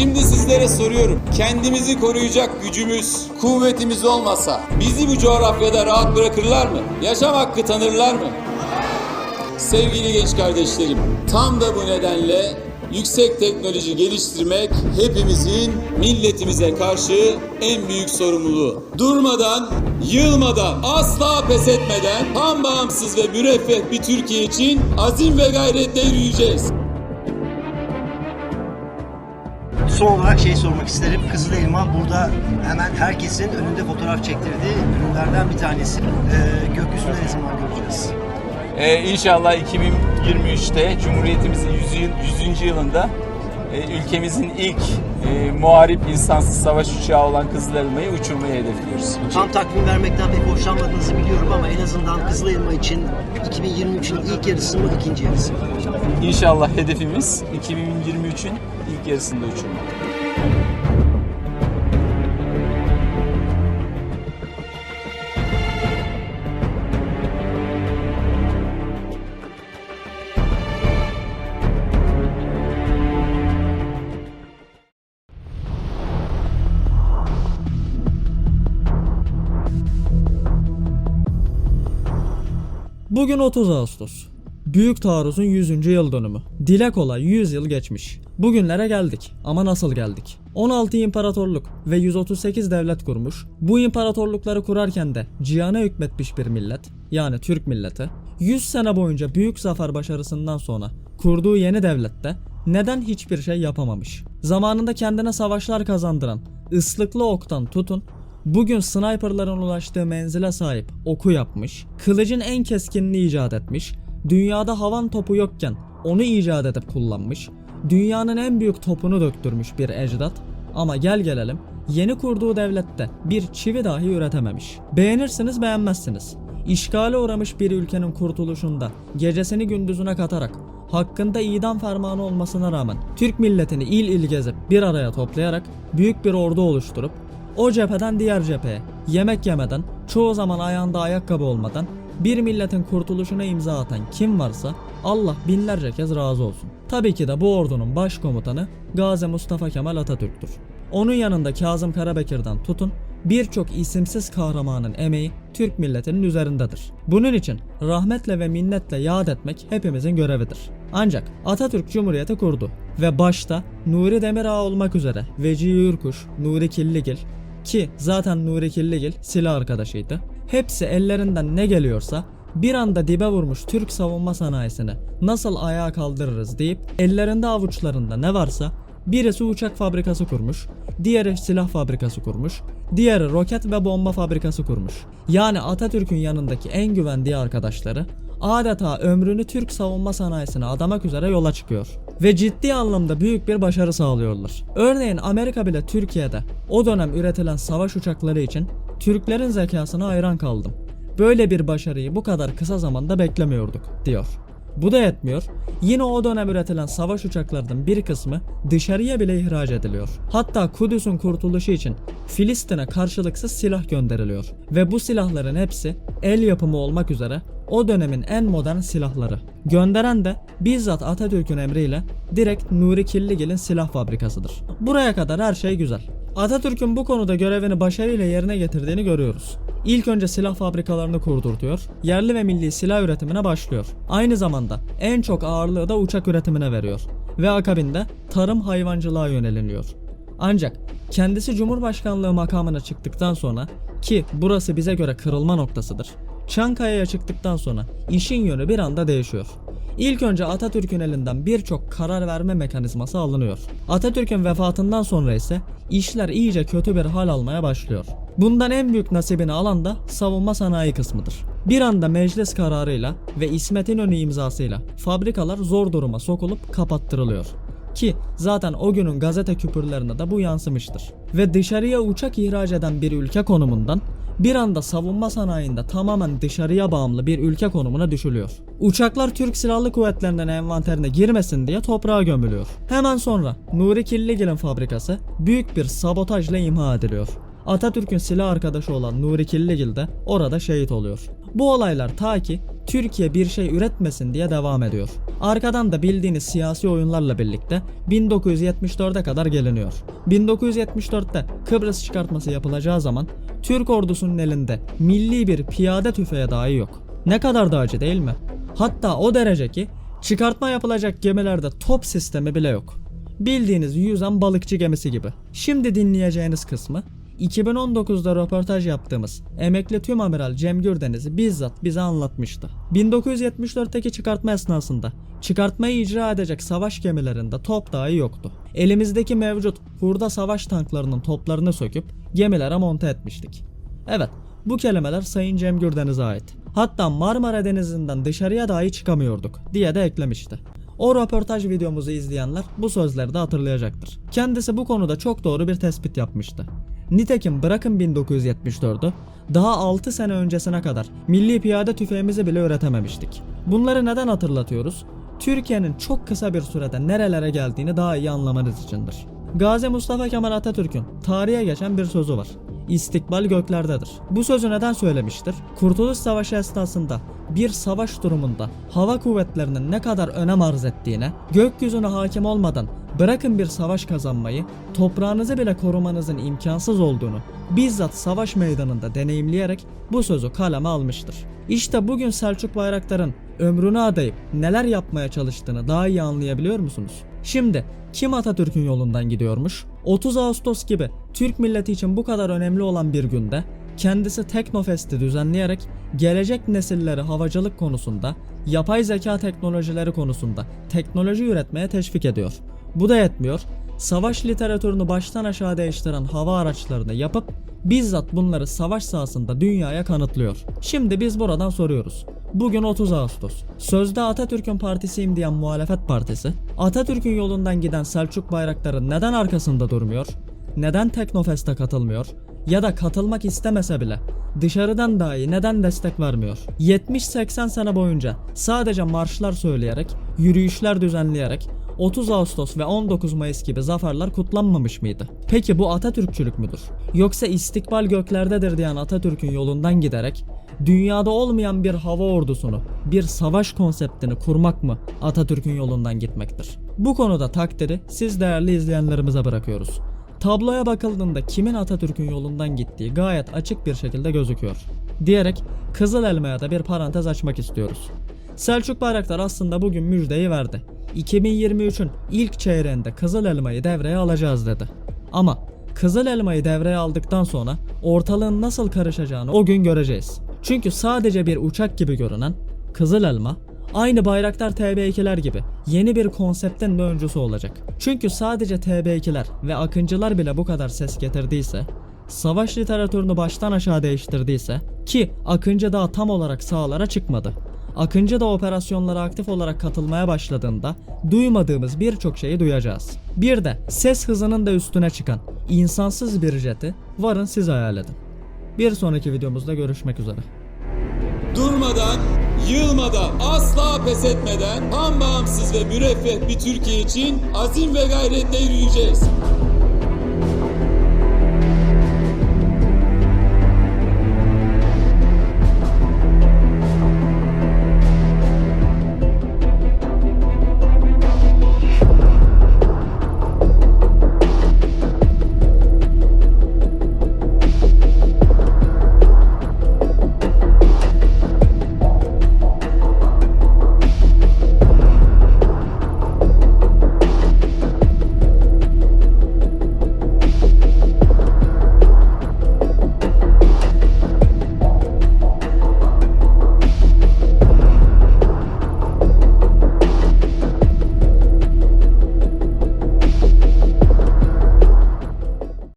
Şimdi sizlere soruyorum. Kendimizi koruyacak gücümüz, kuvvetimiz olmasa bizi bu coğrafyada rahat bırakırlar mı? Yaşam hakkı tanırlar mı? Sevgili genç kardeşlerim, tam da bu nedenle yüksek teknoloji geliştirmek hepimizin milletimize karşı en büyük sorumluluğu. Durmadan, yılmadan, asla pes etmeden tam bağımsız ve müreffeh bir Türkiye için azim ve gayretle yürüyeceğiz. Son olarak şey sormak isterim. Kızıl Elma burada hemen herkesin önünde fotoğraf çektirdiği ürünlerden bir tanesi. Ee, gökyüzünde ne zaman göreceğiz? Ee, inşallah 2023'te Cumhuriyetimizin 100. yıl- 100. yılında ülkemizin ilk e, muharip insansız savaş uçağı olan Kızıl Elma'yı uçurmayı hedefliyoruz. Tam takvim vermekten pek hoşlanmadığınızı biliyorum ama en azından Kızıl Elma için 2023'ün ilk yarısı mı ikinci yarısı mı? İnşallah hedefimiz 2023'ün ilk yarısında uçurmak. Bugün 30 Ağustos. Büyük taarruzun 100. yıl dönümü. Dile kolay 100 yıl geçmiş. Bugünlere geldik ama nasıl geldik? 16 imparatorluk ve 138 devlet kurmuş. Bu imparatorlukları kurarken de cihana hükmetmiş bir millet yani Türk milleti 100 sene boyunca büyük zafer başarısından sonra kurduğu yeni devlette neden hiçbir şey yapamamış? Zamanında kendine savaşlar kazandıran ıslıklı oktan tutun Bugün sniperların ulaştığı menzile sahip oku yapmış, kılıcın en keskinini icat etmiş, dünyada havan topu yokken onu icat edip kullanmış, dünyanın en büyük topunu döktürmüş bir ecdat ama gel gelelim yeni kurduğu devlette bir çivi dahi üretememiş. Beğenirsiniz beğenmezsiniz. İşgale uğramış bir ülkenin kurtuluşunda gecesini gündüzüne katarak hakkında idam fermanı olmasına rağmen Türk milletini il il gezip bir araya toplayarak büyük bir ordu oluşturup o cepheden diğer cepheye yemek yemeden, çoğu zaman ayağında ayakkabı olmadan bir milletin kurtuluşuna imza atan kim varsa Allah binlerce kez razı olsun. Tabii ki de bu ordunun başkomutanı Gazi Mustafa Kemal Atatürk'tür. Onun yanında Kazım Karabekir'den tutun birçok isimsiz kahramanın emeği Türk milletinin üzerindedir. Bunun için rahmetle ve minnetle yad etmek hepimizin görevidir. Ancak Atatürk Cumhuriyeti kurdu ve başta Nuri Demirağ olmak üzere Vecihi Yurkuş, Nuri Killigil ki zaten Nuri Killigil silah arkadaşıydı. Hepsi ellerinden ne geliyorsa bir anda dibe vurmuş Türk savunma sanayisini nasıl ayağa kaldırırız deyip ellerinde avuçlarında ne varsa birisi uçak fabrikası kurmuş, diğeri silah fabrikası kurmuş, diğeri roket ve bomba fabrikası kurmuş. Yani Atatürk'ün yanındaki en güvendiği arkadaşları adeta ömrünü Türk savunma sanayisine adamak üzere yola çıkıyor. Ve ciddi anlamda büyük bir başarı sağlıyorlar. Örneğin Amerika bile Türkiye'de o dönem üretilen savaş uçakları için Türklerin zekasına hayran kaldım. Böyle bir başarıyı bu kadar kısa zamanda beklemiyorduk, diyor. Bu da yetmiyor. Yine o dönem üretilen savaş uçaklarının bir kısmı dışarıya bile ihraç ediliyor. Hatta Kudüs'ün kurtuluşu için Filistin'e karşılıksız silah gönderiliyor. Ve bu silahların hepsi el yapımı olmak üzere o dönemin en modern silahları. Gönderen de bizzat Atatürk'ün emriyle direkt Nuri Killigil'in silah fabrikasıdır. Buraya kadar her şey güzel. Atatürk'ün bu konuda görevini başarıyla yerine getirdiğini görüyoruz. İlk önce silah fabrikalarını kurdurtuyor, yerli ve milli silah üretimine başlıyor. Aynı zamanda en çok ağırlığı da uçak üretimine veriyor ve akabinde tarım hayvancılığa yöneliniyor. Ancak kendisi Cumhurbaşkanlığı makamına çıktıktan sonra ki burası bize göre kırılma noktasıdır. Çankaya'ya çıktıktan sonra işin yönü bir anda değişiyor. İlk önce Atatürk'ün elinden birçok karar verme mekanizması alınıyor. Atatürk'ün vefatından sonra ise işler iyice kötü bir hal almaya başlıyor. Bundan en büyük nasibini alan da savunma sanayi kısmıdır. Bir anda meclis kararıyla ve İsmet İnönü imzasıyla fabrikalar zor duruma sokulup kapattırılıyor. Ki zaten o günün gazete küpürlerine de bu yansımıştır. Ve dışarıya uçak ihraç eden bir ülke konumundan bir anda savunma sanayinde tamamen dışarıya bağımlı bir ülke konumuna düşülüyor. Uçaklar Türk Silahlı Kuvvetleri'nin envanterine girmesin diye toprağa gömülüyor. Hemen sonra Nuri Killigil'in fabrikası büyük bir sabotajla imha ediliyor. Atatürk'ün silah arkadaşı olan Nuri Killigil de orada şehit oluyor. Bu olaylar ta ki Türkiye bir şey üretmesin diye devam ediyor. Arkadan da bildiğiniz siyasi oyunlarla birlikte 1974'e kadar geliniyor. 1974'te Kıbrıs çıkartması yapılacağı zaman Türk ordusunun elinde milli bir piyade tüfeği dahi yok. Ne kadar da acı değil mi? Hatta o derece ki çıkartma yapılacak gemilerde top sistemi bile yok. Bildiğiniz yüzen balıkçı gemisi gibi. Şimdi dinleyeceğiniz kısmı 2019'da röportaj yaptığımız emekli tüm amiral Cem Gürdeniz'i bizzat bize anlatmıştı. 1974'teki çıkartma esnasında çıkartmayı icra edecek savaş gemilerinde top dahi yoktu. Elimizdeki mevcut hurda savaş tanklarının toplarını söküp gemilere monte etmiştik. Evet, bu kelimeler Sayın Cem Gürdeniz'e ait. Hatta Marmara Denizi'nden dışarıya dahi çıkamıyorduk diye de eklemişti. O röportaj videomuzu izleyenler bu sözleri de hatırlayacaktır. Kendisi bu konuda çok doğru bir tespit yapmıştı. Nitekim bırakın 1974'ü, daha 6 sene öncesine kadar milli piyade tüfeğimizi bile üretememiştik. Bunları neden hatırlatıyoruz? Türkiye'nin çok kısa bir sürede nerelere geldiğini daha iyi anlamanız içindir. Gazi Mustafa Kemal Atatürk'ün tarihe geçen bir sözü var. İstikbal göklerdedir. Bu sözü neden söylemiştir? Kurtuluş Savaşı esnasında bir savaş durumunda hava kuvvetlerinin ne kadar önem arz ettiğine, gökyüzüne hakim olmadan bırakın bir savaş kazanmayı, toprağınızı bile korumanızın imkansız olduğunu bizzat savaş meydanında deneyimleyerek bu sözü kaleme almıştır. İşte bugün Selçuk Bayraktar'ın ömrünü adayıp neler yapmaya çalıştığını daha iyi anlayabiliyor musunuz? Şimdi kim Atatürk'ün yolundan gidiyormuş? 30 Ağustos gibi Türk milleti için bu kadar önemli olan bir günde kendisi Teknofest'i düzenleyerek gelecek nesilleri havacılık konusunda, yapay zeka teknolojileri konusunda teknoloji üretmeye teşvik ediyor. Bu da yetmiyor. Savaş literatürünü baştan aşağı değiştiren hava araçlarını yapıp bizzat bunları savaş sahasında dünyaya kanıtlıyor. Şimdi biz buradan soruyoruz. Bugün 30 Ağustos. Sözde Atatürk'ün partisiyim diyen muhalefet partisi, Atatürk'ün yolundan giden Selçuk Bayraktar'ın neden arkasında durmuyor? Neden Teknofest'e katılmıyor? Ya da katılmak istemese bile dışarıdan dahi neden destek vermiyor? 70-80 sene boyunca sadece marşlar söyleyerek, yürüyüşler düzenleyerek 30 Ağustos ve 19 Mayıs gibi zaferler kutlanmamış mıydı? Peki bu Atatürkçülük müdür? Yoksa istikbal göklerdedir diyen Atatürk'ün yolundan giderek dünyada olmayan bir hava ordusunu, bir savaş konseptini kurmak mı Atatürk'ün yolundan gitmektir? Bu konuda takdiri siz değerli izleyenlerimize bırakıyoruz. Tabloya bakıldığında kimin Atatürk'ün yolundan gittiği gayet açık bir şekilde gözüküyor. Diyerek Kızıl Elma'ya da bir parantez açmak istiyoruz. Selçuk Bayraktar aslında bugün müjdeyi verdi. 2023'ün ilk çeyreğinde Kızıl Elma'yı devreye alacağız dedi. Ama Kızıl Elma'yı devreye aldıktan sonra ortalığın nasıl karışacağını o gün göreceğiz. Çünkü sadece bir uçak gibi görünen Kızıl Elma aynı Bayraktar TB2'ler gibi yeni bir konseptin de öncüsü olacak. Çünkü sadece TB2'ler ve Akıncılar bile bu kadar ses getirdiyse savaş literatürünü baştan aşağı değiştirdiyse ki Akıncı daha tam olarak sahalara çıkmadı. Akıncı da operasyonlara aktif olarak katılmaya başladığında duymadığımız birçok şeyi duyacağız. Bir de ses hızının da üstüne çıkan insansız bir jeti varın siz hayal edin. Bir sonraki videomuzda görüşmek üzere. Durmadan, yılmadan, asla pes etmeden tam bağımsız ve müreffeh bir Türkiye için azim ve gayretle yürüyeceğiz.